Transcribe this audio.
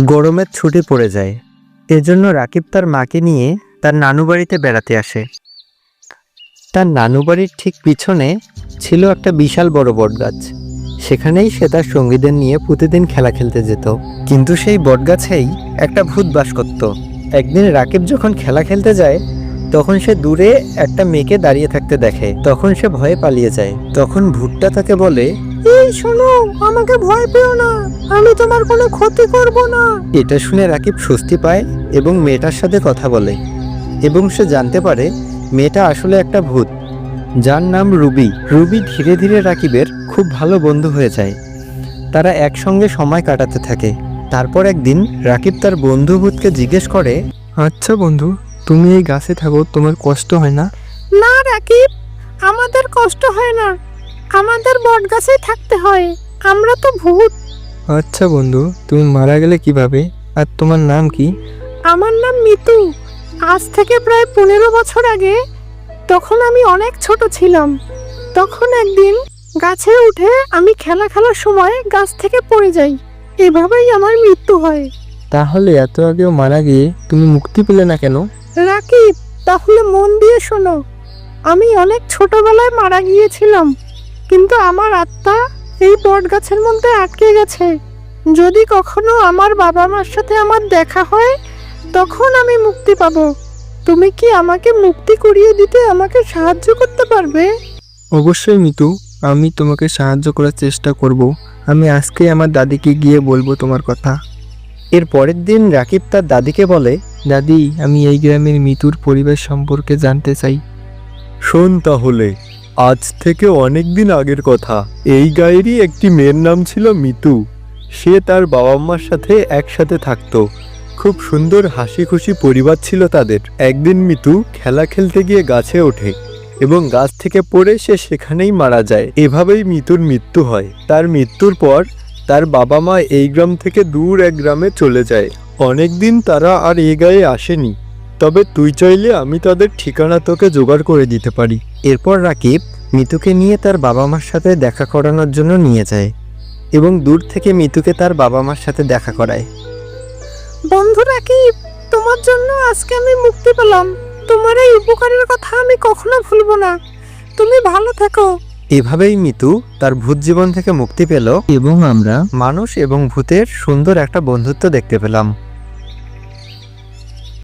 গরমের ছুটি পড়ে যায়। এজন্য রাকিব তার মাকে নিয়ে তার নানু বাড়িতে বেড়াতে আসে। তার নানু বাড়ির ঠিক পিছনে ছিল একটা বিশাল বড় বটগাছ। সেখানেই সে তার সঙ্গীদের নিয়ে প্রতিদিন খেলা খেলতে যেত। কিন্তু সেই বটগাছেই একটা ভূত বাস করত। একদিন রাকিব যখন খেলা খেলতে যায়, তখন সে দূরে একটা মেয়েকে দাঁড়িয়ে থাকতে দেখে। তখন সে ভয়ে পালিয়ে যায়। তখন ভূতটা তাকে বলে এই শোনো আমাকে ভয় পেও না। আমি তোমার কোনো ক্ষতি করব না। এটা শুনে রাকিব স্বস্তি পায় এবং মেয়েটার সাথে কথা বলে। এবং সে জানতে পারে মেয়েটা আসলে একটা ভূত। যার নাম রুবি। রুবি ধীরে ধীরে রাকিবের খুব ভালো বন্ধু হয়ে যায়। তারা একসঙ্গে সময় কাটাতে থাকে। তারপর একদিন রাকিব তার বন্ধু ভূতকে জিজ্ঞেস করে আচ্ছা বন্ধু তুমি এই গাছে থাকো তোমার কষ্ট হয় না? না রাকিব আমাদের কষ্ট হয় না। আমাদের বট গাছেই থাকতে হয়। আমরা তো ভূত। আচ্ছা বন্ধু তুমি মারা গেলে কীভাবে? আর তোমার নাম কি? আমার নাম মিতু। আজ থেকে প্রায় পনেরো বছর আগে তখন আমি অনেক ছোট ছিলাম। তখন একদিন গাছে উঠে আমি খেলা খেলার সময় গাছ থেকে পড়ে যাই। এভাবেই আমার মৃত্যু হয়। তাহলে এত আগেও মারা গিয়ে তুমি মুক্তি পেলে না কেন? রাকিব তাহলে মন দিয়ে শোনো। আমি অনেক ছোটবেলায় মারা গিয়েছিলাম। কিন্তু আমার আত্মা এই বট গাছের মধ্যে আটকে গেছে। যদি কখনো আমার বাবা মার সাথে আমার দেখা হয় তখন আমি মুক্তি পাবো। তুমি কি আমাকে মুক্তি করিয়ে দিতে আমাকে সাহায্য করতে পারবে? অবশ্যই মিতু আমি তোমাকে সাহায্য করার চেষ্টা করব। আমি আজকেই আমার দাদিকে গিয়ে বলব তোমার কথা। এর পরের দিন রাকিব তার দাদিকে বলে দাদি আমি এই গ্রামের মিতুর পরিবেশ সম্পর্কে জানতে চাই। শোন তাহলে। আজ থেকে অনেক দিন আগের কথা। এই গায়েরই একটি মেয়ের নাম ছিল মিতু। সে তার বাবা মার সাথে একসাথে থাকতো। খুব সুন্দর হাসি খুশি পরিবার ছিল তাদের। একদিন মিতু খেলা খেলতে গিয়ে গাছে ওঠে এবং গাছ থেকে পড়ে সে সেখানেই মারা যায়। এভাবেই মিতুর মৃত্যু হয়। তার মৃত্যুর পর তার বাবা মা এই গ্রাম থেকে দূর এক গ্রামে চলে যায়। অনেকদিন তারা আর এ গায়ে আসেনি। তবে তুই চাইলে আমি তাদের ঠিকানা তোকে জোগাড় করে দিতে পারি। এরপর রাকিব মিতুকে নিয়ে তার বাবা মার সাথে দেখা করানোর জন্য নিয়ে যায় এবং দূর থেকে মিতুকে তার বাবা মার সাথে দেখা করায়। বন্ধু রাকিব তোমার জন্য আজকে আমি মুক্তি পেলাম। তোমার এই উপকারের কথা আমি কখনো ভুলবো না। তুমি ভালো থেকো। এভাবেই মিতু তার ভূত জীবন থেকে মুক্তি পেল এবং আমরা মানুষ এবং ভূতের সুন্দর একটা বন্ধুত্ব দেখতে পেলাম।